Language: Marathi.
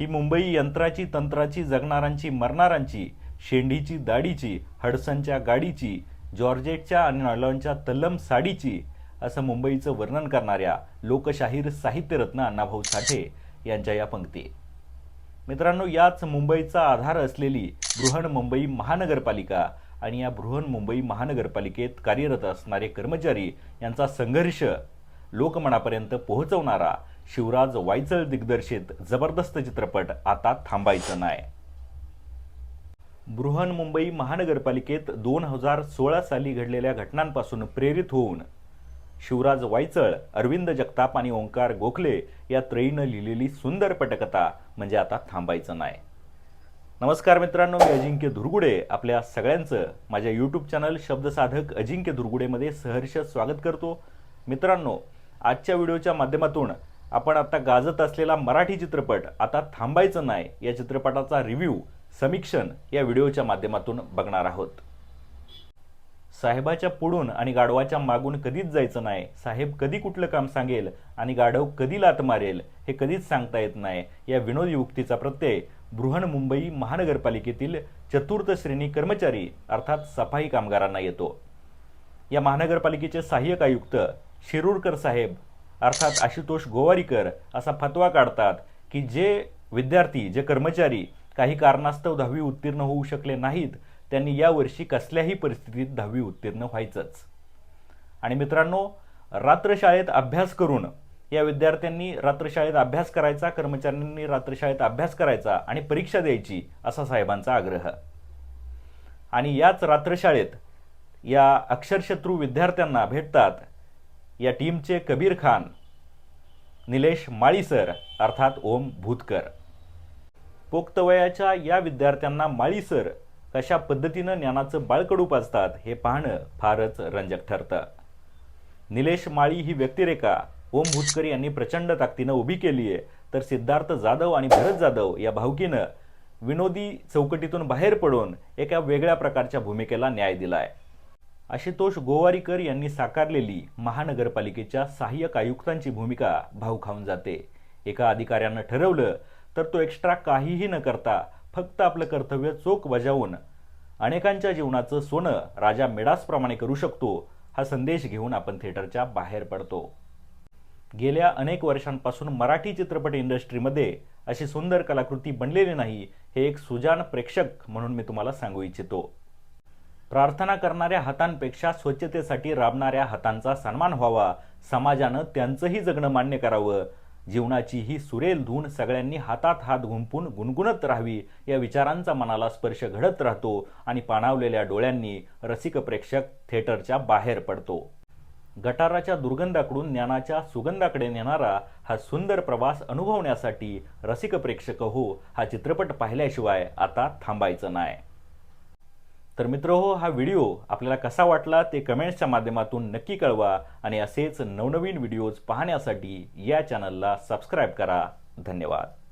ही मुंबई यंत्राची तंत्राची जगणारांची मरणारांची शेंडीची दाढीची हडसनच्या गाडीची जॉर्जेटच्या आणि नॉलॉनच्या तल्लम साडीची असं मुंबईचं वर्णन करणाऱ्या लोकशाहीर साहित्यरत्न अण्णाभाऊ साठे यांच्या या पंक्ती. मित्रांनो याच मुंबईचा आधार असलेली बृहण मुंबई महानगरपालिका आणि या बृहन मुंबई महानगरपालिकेत कार्यरत असणारे कर्मचारी यांचा संघर्ष लोकमनापर्यंत पोहोचवणारा शिवराज वायचळ दिग्दर्शित जबरदस्त चित्रपट आता थांबायचं नाही. बृहन मुंबई महानगरपालिकेत दोन हजार सोळा साली घडलेल्या घटनांपासून प्रेरित होऊन शिवराज वायचळ अरविंद जगताप आणि ओंकार गोखले या त्रयीनं लिहिलेली सुंदर पटकथा म्हणजे आता थांबायचं नाही. नमस्कार मित्रांनो मी अजिंक्य धुरगुडे आपल्या सगळ्यांचं माझ्या यूट्यूब चॅनल शब्दसाधक अजिंक्य धुरगुडेमध्ये सहर्ष स्वागत करतो. मित्रांनो आजच्या व्हिडिओच्या माध्यमातून आपण आता गाजत असलेला मराठी चित्रपट आता थांबायचं नाही या चित्रपटाचा रिव्ह्यू समीक्षण या व्हिडिओच्या माध्यमातून बघणार आहोत. साहेबाच्या पुढून आणि गाढवाच्या मागून कधीच जायचं नाही. साहेब कधी कुठलं काम सांगेल आणि गाढव कधी लात मारेल हे कधीच सांगता येत नाही. या विनोद युक्तीचा प्रत्यय बृहन मुंबई महानगरपालिकेतील चतुर्थ श्रेणी कर्मचारी अर्थात सफाई कामगारांना येतो. या महानगरपालिकेचे सहाय्यक आयुक्त शिरूरकर साहेब अर्थात आशुतोष गोवारीकर असा फतवा काढतात की जे विद्यार्थी जे कर्मचारी काही कारणास्तव दहावी उत्तीर्ण होऊ शकले नाहीत त्यांनी यावर्षी कसल्याही परिस्थितीत दहावी उत्तीर्ण व्हायचंच. आणि मित्रांनो रात्रशाळेत अभ्यास करून या विद्यार्थ्यांनी रात्रशाळेत अभ्यास करायचा कर्मचाऱ्यांनी रात्रशाळेत अभ्यास करायचा आणि परीक्षा द्यायची असा साहेबांचा आग्रह. आणि याच रात्रशाळेत या अक्षरशत्रू विद्यार्थ्यांना भेटतात या टीमचे कबीर खान निलेश माळीसर अर्थात ओम भूतकर. पोक्तवयाच्या या विद्यार्थ्यांना माळीसर कशा पद्धतीनं ज्ञानाचं बाळकडू पाजतात हे पाहणं फारच रंजक ठरतं. निलेश माळी ही व्यक्तिरेखा ओम भूतकर यांनी प्रचंड ताकदीनं उभी केली आहे तर सिद्धार्थ जाधव आणि भरत जाधव या भावकीनं विनोदी चौकटीतून बाहेर पडून एका वेगळ्या प्रकारच्या भूमिकेला न्याय दिलाय. आशुतोष गोवारीकर यांनी साकारलेली महानगरपालिकेच्या सहाय्यक आयुक्तांची भूमिका भाऊ खाऊन जाते. एका अधिकाऱ्यानं ठरवलं तर तो एक्स्ट्रा काहीही न करता फक्त आपलं कर्तव्य चोख बजावून अनेकांच्या जीवनाचं सोनं राजा मिडासप्रमाणे करू शकतो हा संदेश घेऊन आपण थिएटरच्या बाहेर पडतो. गेल्या अनेक वर्षांपासून मराठी चित्रपट इंडस्ट्रीमध्ये अशी सुंदर कलाकृती बनलेली नाही हे एक सुजान प्रेक्षक म्हणून मी तुम्हाला सांगू इच्छितो. प्रार्थना करणाऱ्या हातांपेक्षा स्वच्छतेसाठी राबणाऱ्या हातांचा सन्मान व्हावा. समाजानं त्यांचंही जगणं मान्य करावं. जीवनाची ही सुरेल धून सगळ्यांनी हातात हात गुंपून गुणगुणत राहावी या विचारांचा मनाला स्पर्श घडत राहतो आणि पाणावलेल्या डोळ्यांनी रसिक प्रेक्षक थिएटरच्या बाहेर पडतो. गटाराच्या दुर्गंधाकडून ज्ञानाच्या सुगंधाकडे नेणारा हा सुंदर प्रवास अनुभवण्यासाठी रसिक प्रेक्षक हो हा चित्रपट पाहिल्याशिवाय आता थांबायचं नाही. तर मित्र हो हा व्हिडिओ आपल्याला कसा वाटला ते कमेंट्सच्या माध्यमातून नक्की कळवा आणि असेच नवनवीन व्हिडिओज पाहण्यासाठी या चॅनलला सबस्क्राईब करा. धन्यवाद.